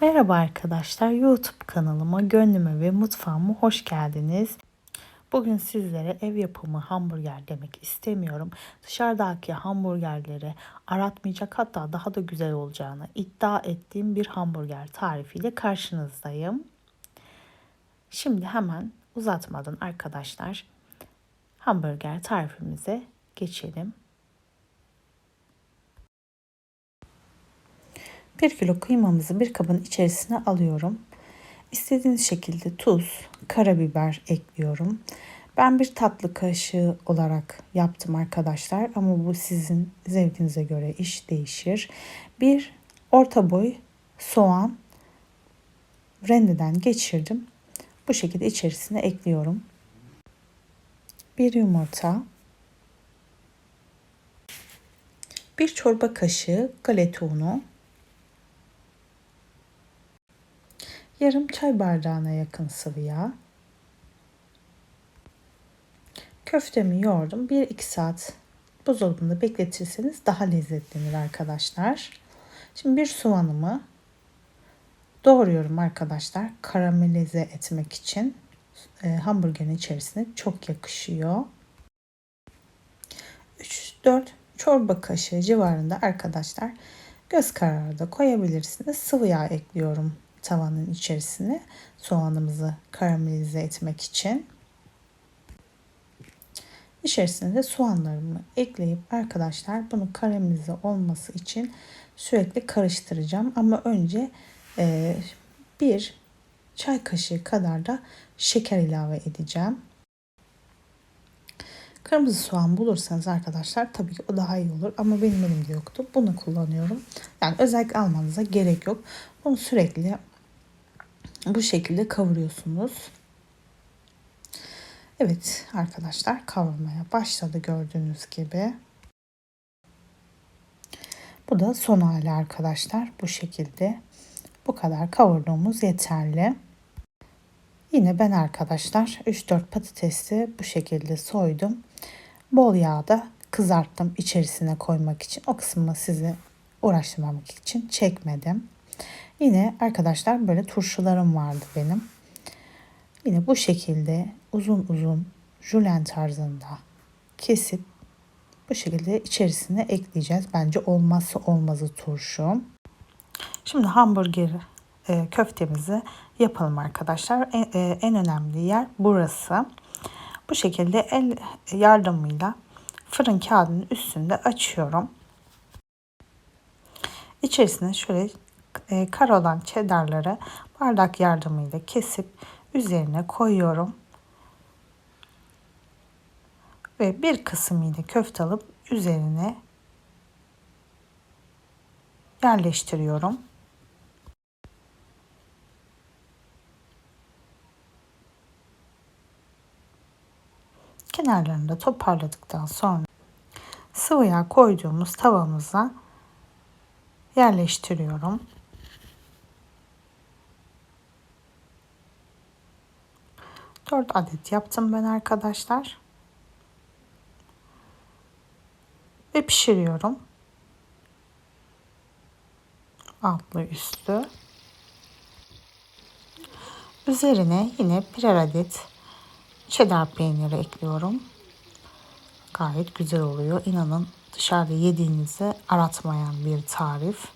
Merhaba arkadaşlar, YouTube kanalıma, gönlüme ve mutfağıma hoş geldiniz. Bugün sizlere ev yapımı hamburger demek istemiyorum. Dışarıdaki hamburgerleri aratmayacak hatta daha da güzel olacağını iddia ettiğim bir hamburger tarifiyle karşınızdayım. Şimdi hemen uzatmadan arkadaşlar hamburger tarifimize geçelim. 1 kilo kıymamızı bir kabın içerisine alıyorum. İstediğiniz şekilde tuz, karabiber ekliyorum. Ben bir tatlı kaşığı olarak yaptım arkadaşlar ama bu sizin zevkinize göre iş değişir. Bir orta boy soğan rendeden geçirdim. Bu şekilde içerisine ekliyorum. Bir yumurta, bir çorba kaşığı galeta unu, yarım çay bardağına yakın sıvı yağ. Köftemi yoğurdum. 1-2 saat buzdolabında bekletirseniz daha lezzetlenir arkadaşlar. Şimdi bir soğanımı doğruyorum arkadaşlar. Karamelize etmek için e, hamburgerin içerisine çok yakışıyor. 3-4 çorba kaşığı civarında arkadaşlar göz kararı da koyabilirsiniz. Sıvı yağ ekliyorum tavanın içerisine soğanımızı karamelize etmek için. İçerisine de soğanlarımı ekleyip arkadaşlar bunu karamelize olması için sürekli karıştıracağım. Ama önce e, bir çay kaşığı kadar da şeker ilave edeceğim. Kırmızı soğan bulursanız arkadaşlar tabii ki o daha iyi olur ama benim elimde yoktu. Bunu kullanıyorum. Yani özellikle almanıza gerek yok. Bunu sürekli bu şekilde kavuruyorsunuz. Evet arkadaşlar kavurmaya başladı gördüğünüz gibi. Bu da son hali arkadaşlar. Bu şekilde bu kadar kavurduğumuz yeterli. Yine ben arkadaşlar 3-4 patatesi bu şekilde soydum. Bol yağda kızarttım içerisine koymak için. O kısmı sizi uğraştırmamak için çekmedim. Yine arkadaşlar böyle turşularım vardı benim. Yine bu şekilde uzun uzun julen tarzında kesip bu şekilde içerisine ekleyeceğiz. Bence olmazsa olmazı turşu. Şimdi hamburger e, köftemizi yapalım arkadaşlar. En, e, en önemli yer burası. Bu şekilde el yardımıyla fırın kağıdının üstünde açıyorum. İçerisine şöyle e, kar olan cheddarları bardak yardımıyla kesip üzerine koyuyorum. Ve bir kısım yine köfte alıp üzerine yerleştiriyorum. Kenarlarını da toparladıktan sonra sıvı yağ koyduğumuz tavamıza yerleştiriyorum. 4 adet yaptım ben arkadaşlar. Ve pişiriyorum. Altlı üstü. Üzerine yine birer adet cheddar peyniri ekliyorum. Gayet güzel oluyor. İnanın dışarıda yediğinizi aratmayan bir tarif.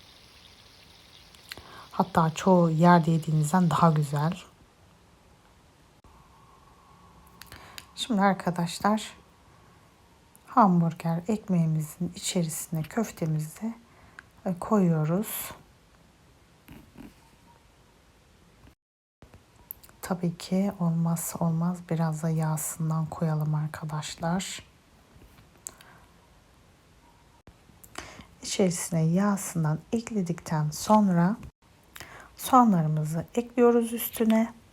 Hatta çoğu yerde yediğinizden daha güzel. Şimdi arkadaşlar hamburger ekmeğimizin içerisine köftemizi koyuyoruz. Tabii ki olmazsa olmaz biraz da yağsından koyalım arkadaşlar. İçerisine yağsından ekledikten sonra soğanlarımızı ekliyoruz üstüne.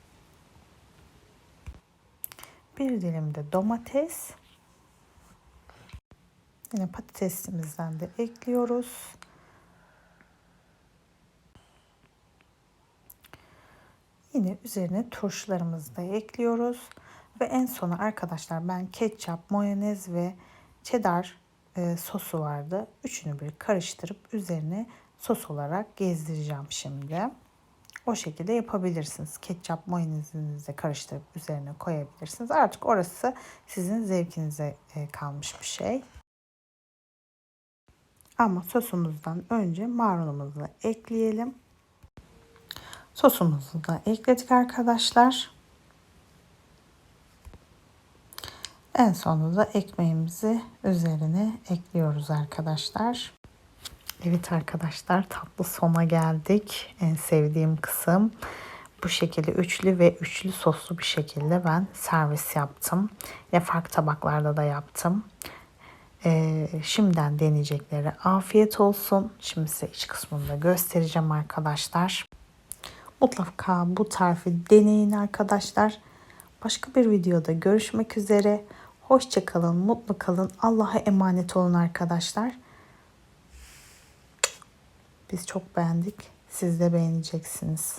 Bir dilim de domates. Yine patatesimizden de ekliyoruz. Yine üzerine turşularımızı da ekliyoruz. Ve en sona arkadaşlar ben ketçap, mayonez ve cheddar e, sosu vardı. Üçünü bir karıştırıp üzerine sos olarak gezdireceğim şimdi. O şekilde yapabilirsiniz. Ketçap mayonezinizi karıştırıp üzerine koyabilirsiniz. Artık orası sizin zevkinize e, kalmış bir şey. Ama sosumuzdan önce marulumuzu ekleyelim. Sosumuzu da ekledik arkadaşlar. En sonunda da ekmeğimizi üzerine ekliyoruz arkadaşlar. Evet arkadaşlar tatlı sona geldik. En sevdiğim kısım. Bu şekilde üçlü ve üçlü soslu bir şekilde ben servis yaptım. Ve farklı tabaklarda da yaptım. Ee, şimdiden deneyecekleri afiyet olsun. Şimdi size iç kısmını da göstereceğim arkadaşlar. Mutlaka bu tarifi deneyin arkadaşlar. Başka bir videoda görüşmek üzere. Hoşçakalın, mutlu kalın. Allah'a emanet olun arkadaşlar. Biz çok beğendik. Siz de beğeneceksiniz.